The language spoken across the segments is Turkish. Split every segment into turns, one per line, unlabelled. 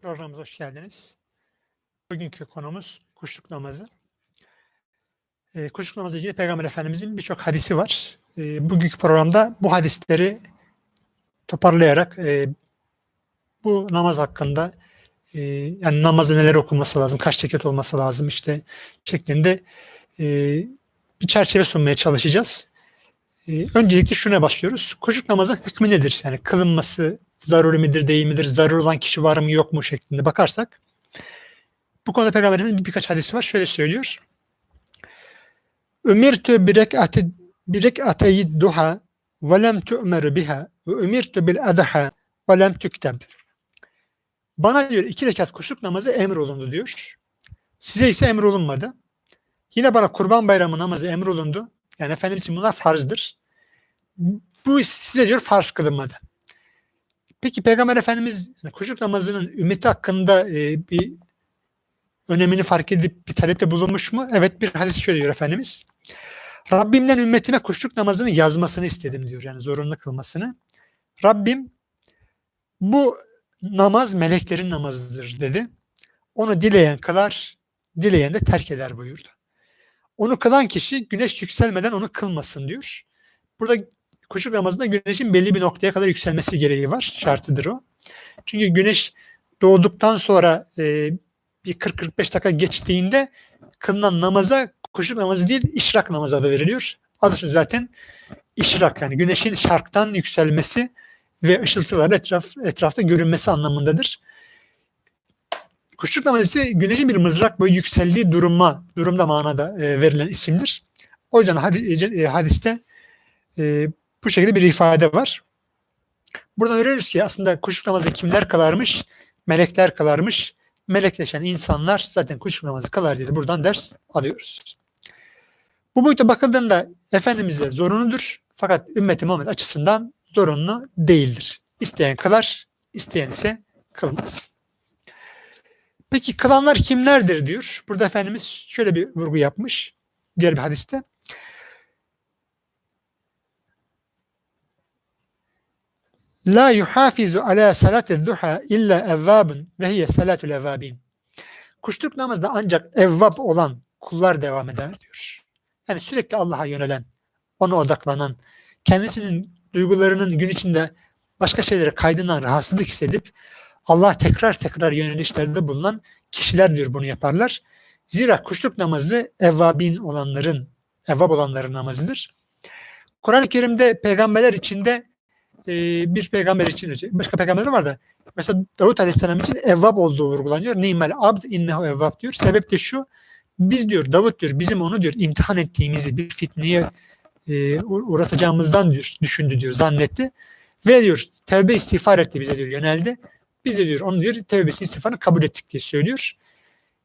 Programımıza hoş geldiniz. Bugünkü konumuz kuşluk namazı. E, kuşluk namazı ilgili Peygamber Efendimizin birçok hadisi var. E, bugünkü programda bu hadisleri toparlayarak e, bu namaz hakkında e, yani namazı neler okunması lazım, kaç rekat olması lazım işte şeklinde e, bir çerçeve sunmaya çalışacağız. E, öncelikle şuna başlıyoruz. Kuşluk namazın hükmü nedir? Yani kılınması zaruri midir, değil midir, zaruri olan kişi var mı yok mu şeklinde bakarsak bu konuda Peygamberimizin birkaç hadisi var. Şöyle söylüyor. Ümirtü bir rek'ati bir rek'ateyi duha ve lem tu'mer biha ve ümirtü bil adha ve lem tükteb. Bana diyor iki rekat kuşluk namazı emrolundu diyor. Size ise emrolunmadı. Yine bana kurban bayramı namazı emrolundu. Yani Efendimiz için bunlar farzdır. Bu size diyor farz kılınmadı. Peki Peygamber Efendimiz kuşluk namazının ümmeti hakkında e, bir önemini fark edip bir talepte bulunmuş mu? Evet bir hadis şöyle diyor Efendimiz. Rabbimden ümmetime kuşluk namazını yazmasını istedim diyor. Yani zorunlu kılmasını. Rabbim bu namaz meleklerin namazıdır dedi. Onu dileyen kılar, dileyen de terk eder buyurdu. Onu kılan kişi güneş yükselmeden onu kılmasın diyor. Burada kuşluk namazında güneşin belli bir noktaya kadar yükselmesi gereği var. Şartıdır o. Çünkü güneş doğduktan sonra e, bir 40-45 dakika geçtiğinde kılınan namaza kuşluk namazı değil işrak namazı adı veriliyor. Adı zaten işrak yani güneşin şarktan yükselmesi ve ışıltıları etraf, etrafta görünmesi anlamındadır. Kuşluk namazı ise güneşin bir mızrak boyu yükseldiği duruma, durumda manada e, verilen isimdir. O yüzden e, hadiste e, bu şekilde bir ifade var. Buradan öğreniyoruz ki aslında kuşluk namazı kimler kılarmış? Melekler kılarmış. Melekleşen insanlar zaten kuşluk namazı kılar diye buradan ders alıyoruz. Bu boyuta bakıldığında Efendimiz'e zorunludur. Fakat ümmeti Muhammed açısından zorunlu değildir. İsteyen kılar, isteyen ise kılmaz. Peki kılanlar kimlerdir diyor. Burada Efendimiz şöyle bir vurgu yapmış diğer bir hadiste. La yuhafizu ala salatil duha illa evvabun ve hiye salatul evvabin. Kuşluk namazda ancak evvab olan kullar devam eder diyor. Yani sürekli Allah'a yönelen, ona odaklanan, kendisinin duygularının gün içinde başka şeylere kaydından rahatsızlık hissedip Allah tekrar tekrar yönelişlerde bulunan kişiler diyor bunu yaparlar. Zira kuşluk namazı evvabin olanların, evvab olanların namazıdır. Kur'an-ı Kerim'de peygamberler içinde e, bir peygamber için başka peygamberler var da mesela Davut Aleyhisselam için evvab olduğu vurgulanıyor. Nimel abd innehu evvab diyor. Sebep de şu biz diyor Davut diyor bizim onu diyor imtihan ettiğimizi bir fitneye e, uğratacağımızdan diyor, düşündü diyor zannetti. Ve diyor tevbe istiğfar etti bize diyor yöneldi. Biz de diyor onu diyor tevbesi istiğfarını kabul ettik diye söylüyor.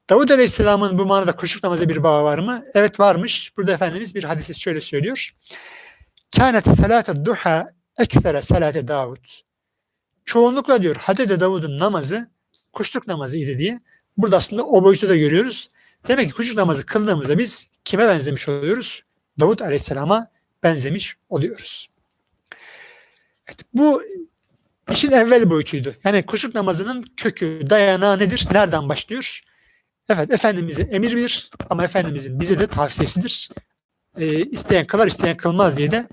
Davud Aleyhisselam'ın bu manada kuşluk namazı bir bağı var mı? Evet varmış. Burada Efendimiz bir hadisi şöyle söylüyor. Kânet salâte duha eksere salate Davud. Çoğunlukla diyor Hazreti Davud'un namazı kuşluk namazı idi diye. Burada aslında o boyutu da görüyoruz. Demek ki kuşluk namazı kıldığımızda biz kime benzemiş oluyoruz? Davud Aleyhisselam'a benzemiş oluyoruz. Evet, bu işin evvel boyutuydu. Yani kuşluk namazının kökü, dayanağı nedir? Nereden başlıyor? Evet, Efendimiz'e emirdir ama Efendimiz'in bize de tavsiyesidir. E, isteyen kılar, isteyen kılmaz diye de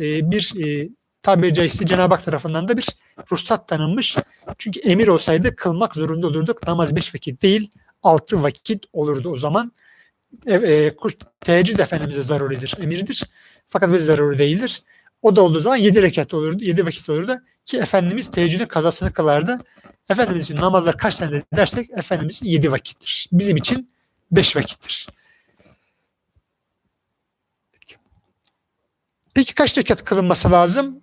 e, bir e, tabiri caizse Cenab-ı Hak tarafından da bir ruhsat tanınmış. Çünkü emir olsaydı kılmak zorunda olurduk. Namaz beş vakit değil, altı vakit olurdu o zaman. E, e, teheccüd Efendimiz'e zaruridir, emirdir. Fakat biz zaruri değildir. O da olduğu zaman yedi rekat olurdu, yedi vakit olurdu ki Efendimiz teheccüdün kazasını kılardı. Efendimiz için namazlar kaç tane dersek Efendimiz yedi vakittir. Bizim için beş vakittir. Peki kaç rekat kılınması lazım?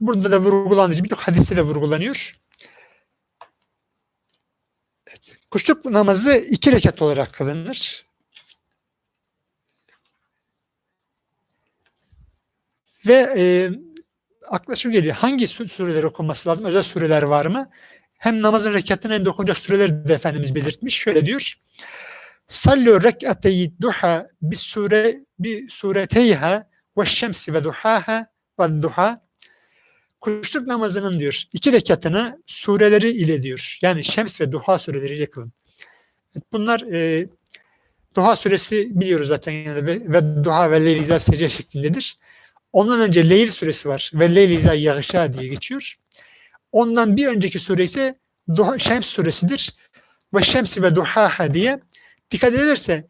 Burada da vurgulanıyor. Birçok hadiste de vurgulanıyor. Evet. Kuşluk namazı iki rekat olarak kılınır. Ve e, akla şu geliyor. Hangi sureler okunması lazım? Özel sureler var mı? Hem namazın rekatını hem de okunacak sureleri de Efendimiz belirtmiş. Şöyle diyor. Sallu rek'ateyi duha bir sure bir sureteyha ve şemsi ve duhaha ve duha kuşluk namazının diyor iki rekatını sureleri ile diyor. Yani Şems ve Duha sureleriyle kılın. Bunlar e, Duha suresi biliyoruz zaten yani ve, ve Duha ve Leyl İzâ secde şeklindedir. Ondan önce Leyl suresi var ve Leyl İzâ Yağışa diye geçiyor. Ondan bir önceki sure ise Duha, Şems suresidir. Ve Şemsi ve Duhaha diye dikkat edilirse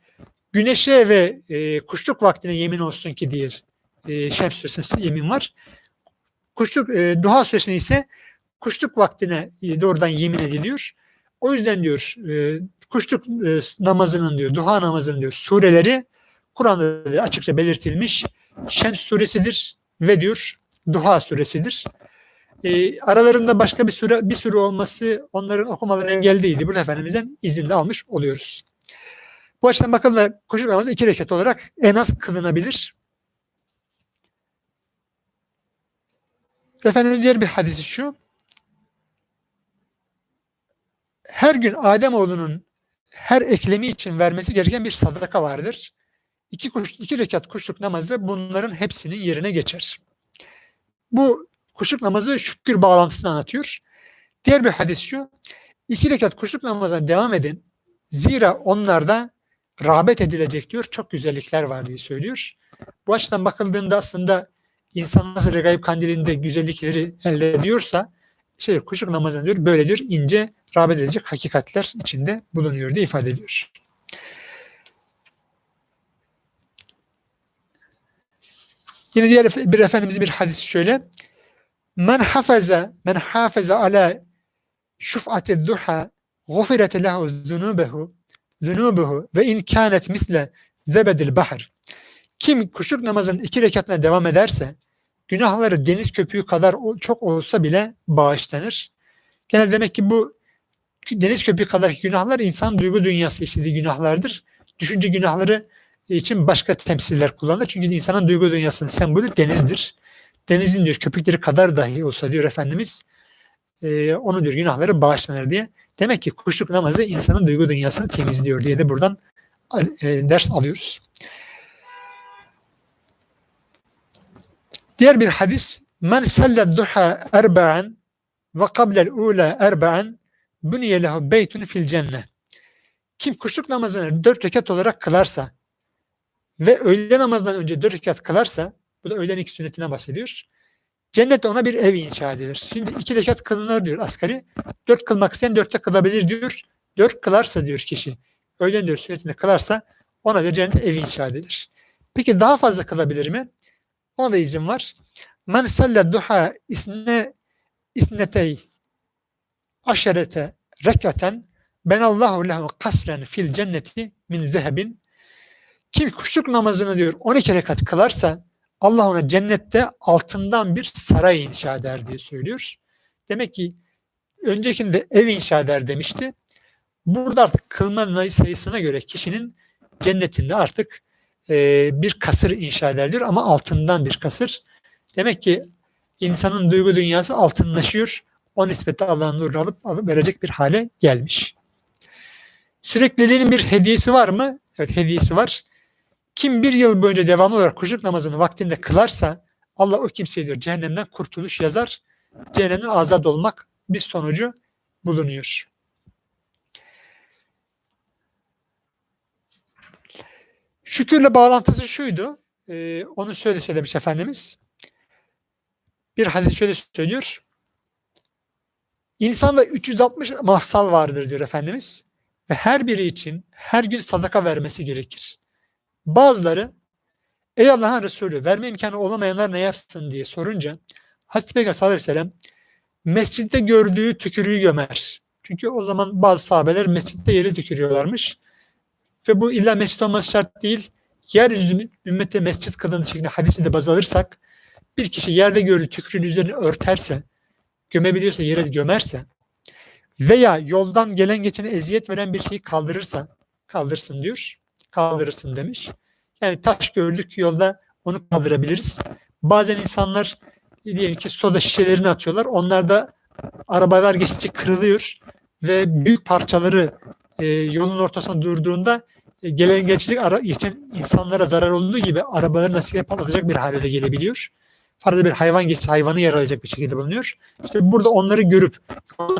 güneşe ve e, kuşluk vaktine yemin olsun ki diye e, Şems suresinde yemin var. Kuşluk, e, Duha suresinde ise kuşluk vaktine e, doğrudan yemin ediliyor. O yüzden diyor e, kuşluk e, namazının diyor, duha namazının diyor sureleri Kur'an'da açıkça belirtilmiş. Şems suresidir ve diyor duha suresidir. E, aralarında başka bir süre bir sürü olması onların okumalarına engel değildi. Burada Efendimiz'den izin de almış oluyoruz. Bu açıdan bakıldığında kuşluk namazı iki rekat olarak en az kılınabilir. Efendimiz diğer bir hadisi şu. Her gün Ademoğlunun her eklemi için vermesi gereken bir sadaka vardır. İki, kuş, iki rekat kuşluk namazı bunların hepsinin yerine geçer. Bu kuşluk namazı şükür bağlantısını anlatıyor. Diğer bir hadis şu. İki rekat kuşluk namazına devam edin. Zira onlarda rağbet edilecek diyor. Çok güzellikler var diye söylüyor. Bu açıdan bakıldığında aslında insan nasıl regaib kandilinde güzellikleri elde ediyorsa şey kuşluk namazına diyor böyle diyor ince rağbet edecek hakikatler içinde bulunuyor diye ifade ediyor. Yine diğer bir efendimizin bir hadisi şöyle. Men hafaza men hafaza ala şuf'ati duha gufiret lehu zunubehu zunubuhu ve in kânet misle zebedil bahr. Kim kuşluk namazının iki rekatına devam ederse günahları deniz köpüğü kadar çok olsa bile bağışlanır. Genel demek ki bu deniz köpüğü kadar günahlar insan duygu dünyası işlediği günahlardır. Düşünce günahları için başka temsiller kullanılır. Çünkü insanın duygu dünyasının sembolü denizdir. Denizin diyor köpükleri kadar dahi olsa diyor Efendimiz e, onu diyor günahları bağışlanır diye. Demek ki kuşluk namazı insanın duygu dünyasını temizliyor diye de buradan e, ders alıyoruz. Diğer bir hadis Men selled duha erba'an ve kablel ula erba'an buniye lehu beytun fil cennet. Kim kuşluk namazını dört rekat olarak kılarsa ve öğle namazından önce dört rekat kılarsa bu da öğlen iki sünnetine bahsediyor. Cennette ona bir ev inşa edilir. Şimdi iki rekat kılınır diyor asgari. Dört kılmak isteyen dörtte kılabilir diyor. Dört kılarsa diyor kişi. Öğlen diyor sünnetini kılarsa ona bir cennet ev inşa edilir. Peki daha fazla kılabilir mi? Ona da izin var. Men selle duha isne isnetey aşerete rekaten ben Allahu lehu kasren fil cenneti min zehebin kim kuşluk namazını diyor 12 rekat kılarsa Allah ona cennette altından bir saray inşa eder diye söylüyor. Demek ki öncekinde ev inşa eder demişti. Burada artık kılma sayısına göre kişinin cennetinde artık e, bir kasır inşa eder diyor ama altından bir kasır. Demek ki insanın duygu dünyası altınlaşıyor. O nispette Allah'ın nurunu alıp, alıp verecek bir hale gelmiş. Sürekliliğinin bir hediyesi var mı? Evet hediyesi var. Kim bir yıl boyunca devamlı olarak kuşluk namazını vaktinde kılarsa Allah o kimseye diyor cehennemden kurtuluş yazar. Cehennemden azat olmak bir sonucu bulunuyor. Şükürle bağlantısı şuydu. E, onu şöyle söylemiş Efendimiz. Bir hadis şöyle söylüyor. İnsanda 360 mafsal vardır diyor Efendimiz. Ve her biri için her gün sadaka vermesi gerekir. Bazıları ey Allah'ın Resulü verme imkanı olamayanlar ne yapsın diye sorunca Hazreti Peygamber sallallahu aleyhi ve sellem mescitte gördüğü tükürüğü gömer. Çünkü o zaman bazı sahabeler mescitte yeri tükürüyorlarmış. Ve bu illa mescit olması şart değil. Yeryüzü ümmete mescit kılındığı şeklinde hadisi de baz alırsak bir kişi yerde gördüğü tükürüğün üzerine örterse, gömebiliyorsa yere gömerse veya yoldan gelen geçene eziyet veren bir şeyi kaldırırsa kaldırsın diyor. Kaldırırsın demiş. Yani taş gördük yolda onu kaldırabiliriz. Bazen insanlar diyelim ki soda şişelerini atıyorlar. Onlar da arabalar geçtikçe kırılıyor ve büyük parçaları e, yolun ortasına durduğunda gelen geçecek ara, geçen insanlara zarar olduğu gibi arabaları nasıl patlatacak bir hale de gelebiliyor. Farz bir hayvan geçse hayvanı yaralayacak bir şekilde bulunuyor. İşte burada onları görüp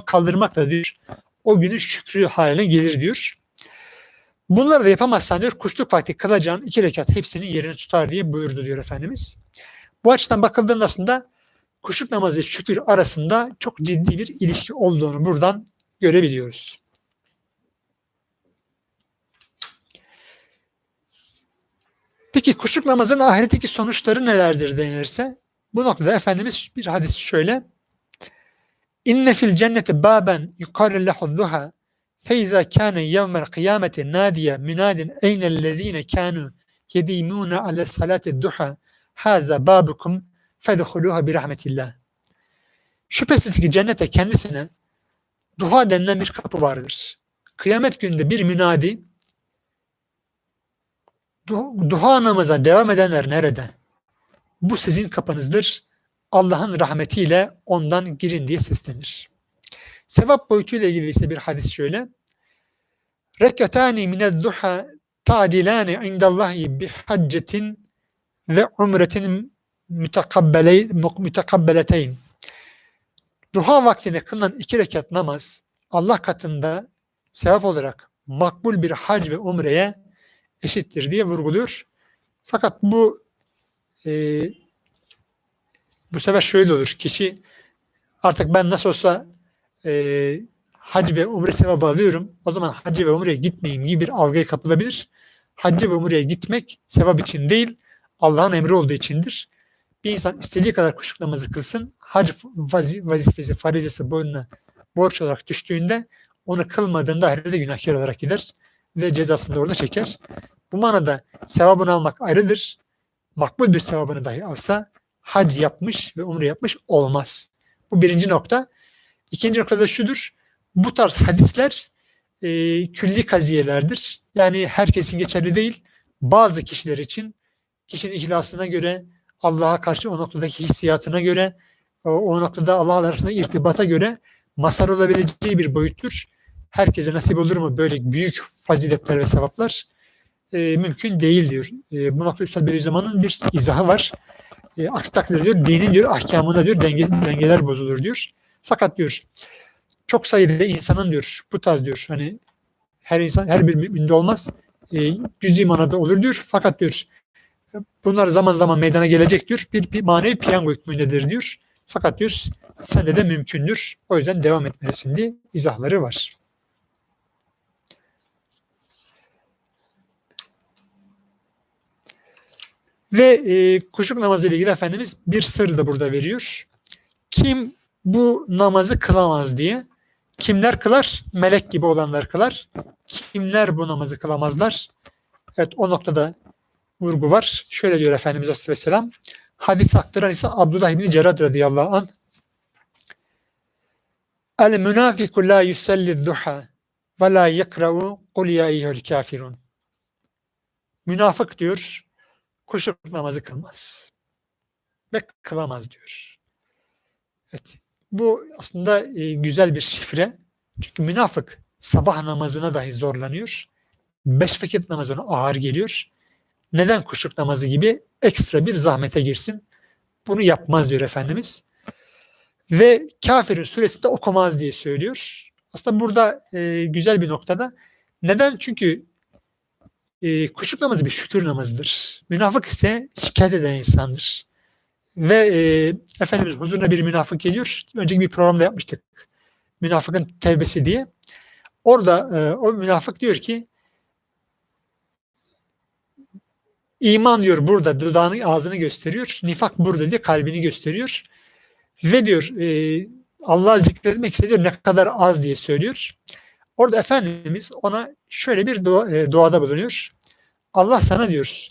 kaldırmak da diyor o günün şükrü haline gelir diyor. Bunları da yapamazsan diyor kuşluk vakti kılacağın iki rekat hepsinin yerini tutar diye buyurdu diyor Efendimiz. Bu açıdan bakıldığında aslında kuşluk namazı şükür arasında çok ciddi bir ilişki olduğunu buradan görebiliyoruz. Peki kuşluk namazın ahiretteki sonuçları nelerdir denilirse bu noktada Efendimiz bir hadis şöyle İnne fil cenneti baben yukarı lehu zuha feiza kâne yevmel kıyameti nadiye münadin eynellezîne kânû yedîmûne ale salati duha haza babukum fedhuluha bir rahmetillah. Şüphesiz ki cennete kendisine duha denilen bir kapı vardır. Kıyamet gününde bir münadi duha namaza devam edenler nerede? Bu sizin kapınızdır. Allah'ın rahmetiyle ondan girin diye seslenir. Sevap boyutuyla ilgili ise bir hadis şöyle. Rekatani mined duha ta'dilani indallahi bi haccetin ve umretin mütekabbeleteyn. Duha vaktinde kılınan iki rekat namaz Allah katında sevap olarak makbul bir hac ve umreye eşittir diye vurguluyor. Fakat bu e, bu sefer şöyle olur. Kişi artık ben nasıl olsa e, hac ve umre sevabı alıyorum. O zaman hac ve umreye gitmeyeyim gibi bir algıya kapılabilir. Hac ve umreye gitmek sevap için değil, Allah'ın emri olduğu içindir. Bir insan istediği kadar kuşluk namazı kılsın, hac vazifesi, farizesi boynuna borç olarak düştüğünde onu kılmadığında ahirete günahkar olarak gider ve cezasını da orada çeker. Bu manada sevabını almak ayrıdır. Makbul bir sevabını dahi alsa hac yapmış ve umre yapmış olmaz. Bu birinci nokta. İkinci nokta da şudur. Bu tarz hadisler e, külli kaziyelerdir. Yani herkesin geçerli değil. Bazı kişiler için kişinin ihlasına göre, Allah'a karşı o noktadaki hissiyatına göre, o, o noktada Allah arasında irtibata göre masar olabileceği bir boyuttur. Herkese nasip olur mu böyle büyük faziletler ve sevaplar? E, mümkün değil diyor. E, bu noktada Üstad Bediüzzaman'ın bir izahı var. E, aksi takdirde diyor dinin diyor ahkamında diyor denge, dengeler bozulur diyor. Fakat diyor çok sayıda insanın diyor bu tarz diyor hani her insan her bir müminde olmaz. E, cüzi manada olur diyor. Fakat diyor bunlar zaman zaman meydana gelecek diyor. Bir, bir manevi piyango hükmündedir diyor. Fakat diyor sende de mümkündür. O yüzden devam etmelisin diye izahları var. Ve e, kuşluk namazı ile ilgili Efendimiz bir sır da burada veriyor. Kim bu namazı kılamaz diye. Kimler kılar? Melek gibi olanlar kılar. Kimler bu namazı kılamazlar? Evet o noktada vurgu var. Şöyle diyor Efendimiz Aleyhisselam. Hadis aktaran ise Abdullah İbni Cerrad radıyallahu anh. El münafiku la yusalli duha ve la yekra'u kul ya eyyuhel kafirun. Münafık diyor kuşluk namazı kılmaz. Ve kılamaz diyor. Evet. Bu aslında e, güzel bir şifre. Çünkü münafık sabah namazına dahi zorlanıyor. Beş vakit namazı ona ağır geliyor. Neden kuşluk namazı gibi ekstra bir zahmete girsin? Bunu yapmaz diyor Efendimiz. Ve kafirin suresinde okumaz diye söylüyor. Aslında burada e, güzel bir noktada. Neden? Çünkü e, kuşluk namazı bir şükür namazıdır. Münafık ise şikayet eden insandır. Ve e, Efendimiz huzuruna bir münafık geliyor. Önceki bir programda yapmıştık. Münafıkın tevbesi diye. Orada e, o münafık diyor ki iman diyor burada dudağını ağzını gösteriyor. Nifak burada diye kalbini gösteriyor. Ve diyor e, Allah'ı zikretmek istediyor ne kadar az diye söylüyor. Orada Efendimiz ona şöyle bir dua, e, duada bulunuyor. Allah sana diyor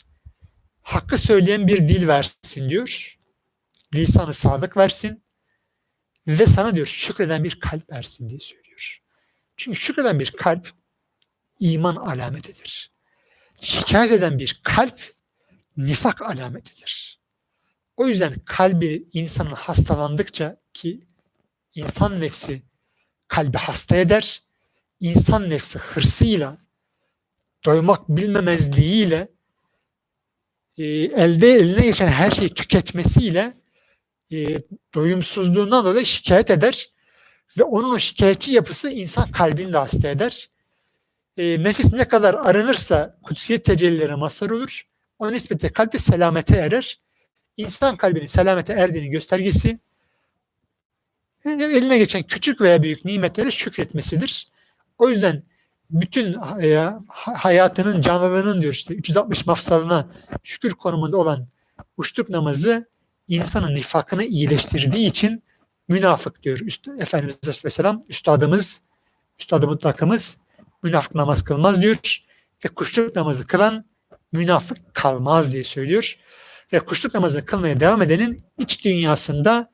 hakkı söyleyen bir dil versin diyor. Lisanı sadık versin. Ve sana diyor şükreden bir kalp versin diye söylüyor. Çünkü şükreden bir kalp iman alametidir. Şikayet eden bir kalp nifak alametidir. O yüzden kalbi insanın hastalandıkça ki insan nefsi kalbi hasta eder, insan nefsi hırsıyla, doymak bilmemezliğiyle, e, elde eline geçen her şeyi tüketmesiyle e, doyumsuzluğundan dolayı şikayet eder ve onun o şikayetçi yapısı insan kalbini de hasta eder. E, nefis ne kadar aranırsa kutsiyet tecellilerine mazhar olur. O nispetle kalp de selamete erer. İnsan kalbinin selamete erdiğinin göstergesi e, eline geçen küçük veya büyük nimetlere şükretmesidir. O yüzden bütün e, ha- hayatının, canlılığının diyor işte 360 mafsalına şükür konumunda olan uçtuk namazı insanın nifakını iyileştirdiği için münafık diyor Üst, Efendimiz Aleyhisselam, üstadımız, üstadı mutlakımız münafık namaz kılmaz diyor ve kuşluk namazı kılan münafık kalmaz diye söylüyor. Ve kuşluk namazı kılmaya devam edenin iç dünyasında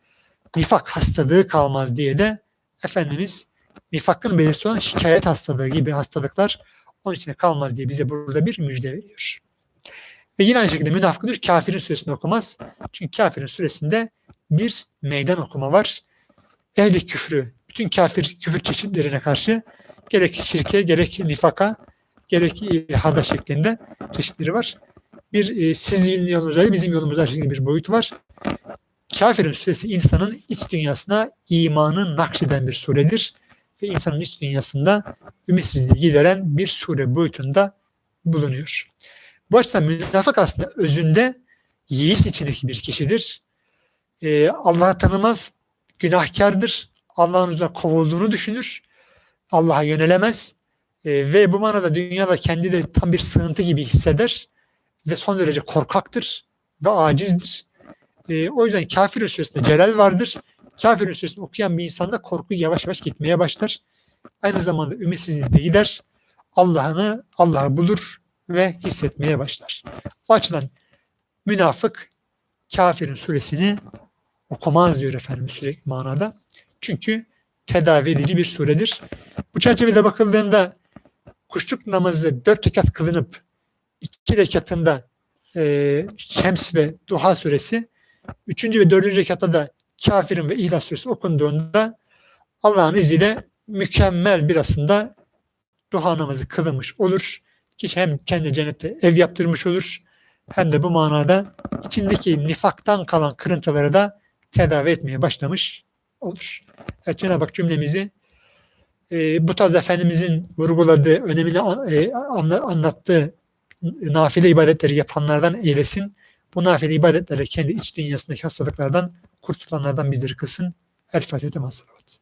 nifak hastalığı kalmaz diye de Efendimiz nifakın belirtisi olan şikayet hastalığı gibi hastalıklar onun içinde kalmaz diye bize burada bir müjde veriyor. Ve yine aynı şekilde münafık diyor kafirin suresini okumaz. Çünkü kafirin suresinde bir meydan okuma var. Ehli küfrü, bütün kafir küfür çeşitlerine karşı gerek şirke, gerek nifaka, gerek ilhada şeklinde çeşitleri var. Bir e, sizin yolunuzda bizim yolumuzda şeklinde bir boyut var. Kafirin suresi insanın iç dünyasına imanı nakşeden bir suredir. Ve insanın iç dünyasında ümitsizliği gideren bir sure boyutunda bulunuyor. Bu açıdan münafık aslında özünde yiğit içindeki bir kişidir. Ee, Allah'ı tanımaz, günahkardır. Allah'ın huzuruna kovulduğunu düşünür. Allah'a yönelemez. Ee, ve bu manada dünyada kendi de tam bir sığıntı gibi hisseder. Ve son derece korkaktır ve acizdir. Ee, o yüzden kafir suresinde celal vardır. Kafir suresini okuyan bir insanda korku yavaş yavaş gitmeye başlar. Aynı zamanda ümitsizlik de gider. Allah'ını Allah'ı bulur ve hissetmeye başlar. O açıdan münafık kafirin suresini okumaz diyor Efendimiz sürekli manada. Çünkü tedavi edici bir suredir. Bu çerçevede bakıldığında kuşluk namazı dört rekat kılınıp iki rekatında e, Şems ve Duha suresi, üçüncü ve dördüncü rekatta da Kafirin ve İhlas suresi okunduğunda Allah'ın izniyle mükemmel bir aslında duha namazı kılınmış olur. Kişi hem kendi cennette ev yaptırmış olur hem de bu manada içindeki nifaktan kalan kırıntıları da tedavi etmeye başlamış olur. Evet Cenab-ı Hak cümlemizi e, bu tarz Efendimizin vurguladığı, önemini e, anla, anlattığı nafile ibadetleri yapanlardan eylesin. Bu nafile ibadetlerle kendi iç dünyasındaki hastalıklardan kurtulanlardan bizleri kılsın. El Fatiha. Salavat.